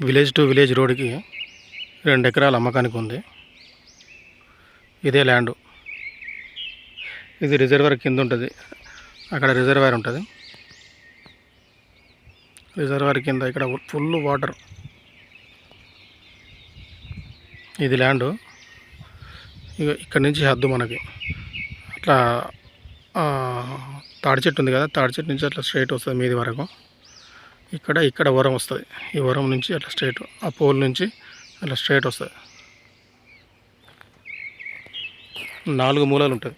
Village to village రోడ్కి రెండు ఎకరాల అమ్మకానికి ఉంది. ఇదే ల్యాండ్. ఇది రిజర్వర్ కింద ఉంటుంది. అక్కడ రిజర్వాయర్ ఉంటుంది. రిజర్వాయర్ కింద ఇక్కడ ఫుల్ వాటర్. ఇది ల్యాండ్. ఇక ఇక్కడ నుంచి హద్దు మనకి. అట్లా తాడి చెట్టు ఉంది కదా తాడి చెట్టు నుంచి అట్లా స్ట్రైట్ వస్తుంది మీది వరకు. ఇక్కడ ఇక్కడ వరం వస్తుంది. ఈ వరం నుంచి అట్లా స్ట్రైట్ ఆ పోల్ నుంచి అట్లా స్ట్రైట్ వస్తుంది. నాలుగు మూలాలు ఉంటుంది.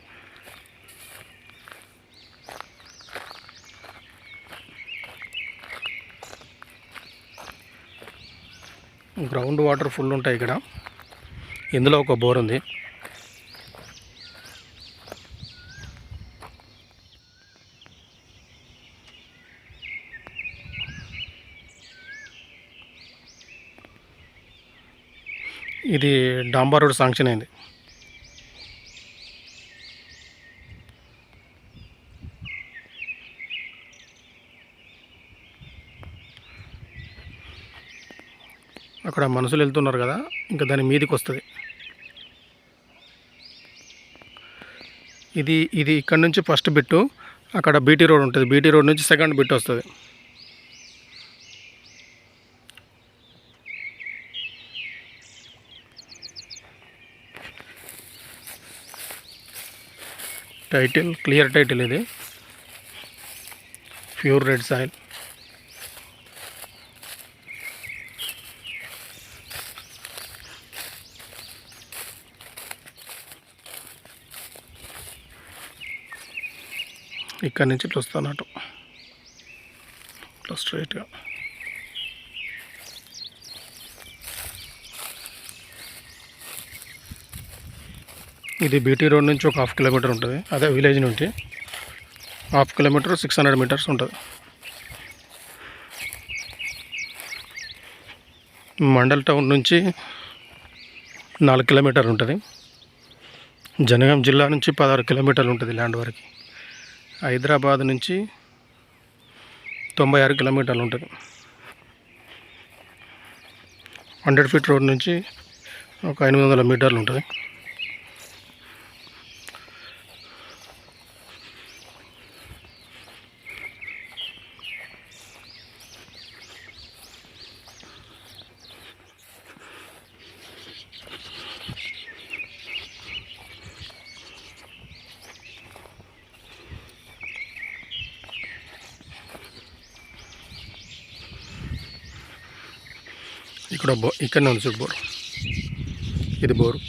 గ్రౌండ్ వాటర్ ఫుల్ ఉంటాయి ఇక్కడ. ఇందులో ఒక బోర్ ఉంది. ఇది డాంబర్ రోడ్ శాంక్షన్ అయింది. అక్కడ మనుషులు వెళ్తున్నారు కదా ఇంకా దాని మీదికి వస్తుంది. ఇది ఇది ఇక్కడ నుంచి ఫస్ట్ బిట్టు అక్కడ బీటీ రోడ్ ఉంటుంది. బీటీ రోడ్ నుంచి సెకండ్ బిట్ వస్తుంది. టైటిల్ క్లియర్ టైటిల్ ఇది. Pure red soil. ఇక్కడ నుంచి ఇట్లా వస్తానట్టు ఇట్లా స్ట్రైట్గా ఇది బీటీ రోడ్ నుంచి ఒక హాఫ్ కిలోమీటర్ ఉంటుంది. అదే విలేజ్ నుండి. Half kilometre six hundred metres ఉంటుంది. మండల్ టౌన్ నుంచి నాలుగు కిలోమీటర్లు ఉంటుంది. జనగాం జిల్లా నుంచి పదహారు కిలోమీటర్లు ఉంటుంది ల్యాండ్ వరకు. హైదరాబాద్ నుంచి తొంభై ఆరు కిలోమీటర్లు ఉంటుంది. హండ్రెడ్ ఫీట్ రోడ్ నుంచి ఒక ఎనిమిది వందల మీటర్లు ఉంటుంది. ఇక్కడ బో ఇక్కడనే ఉంది చూడు బోరు. ఇది బోరు.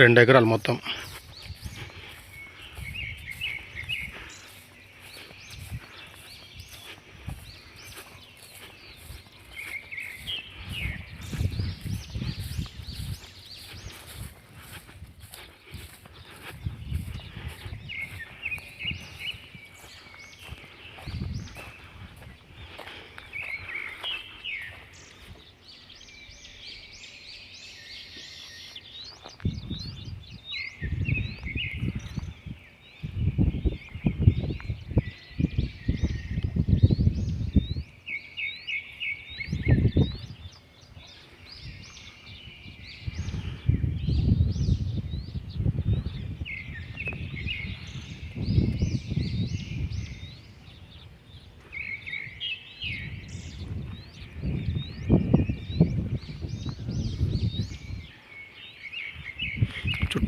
రెండు ఎకరాలు మొత్తం.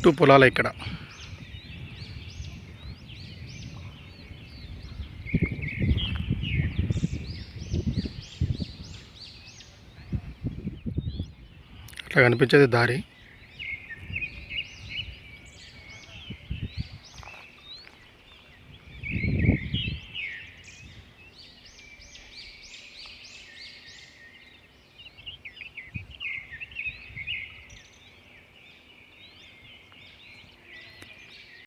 చుట్టూ పొలాలు ఇక్కడ. అట్లా కనిపించేది దారి.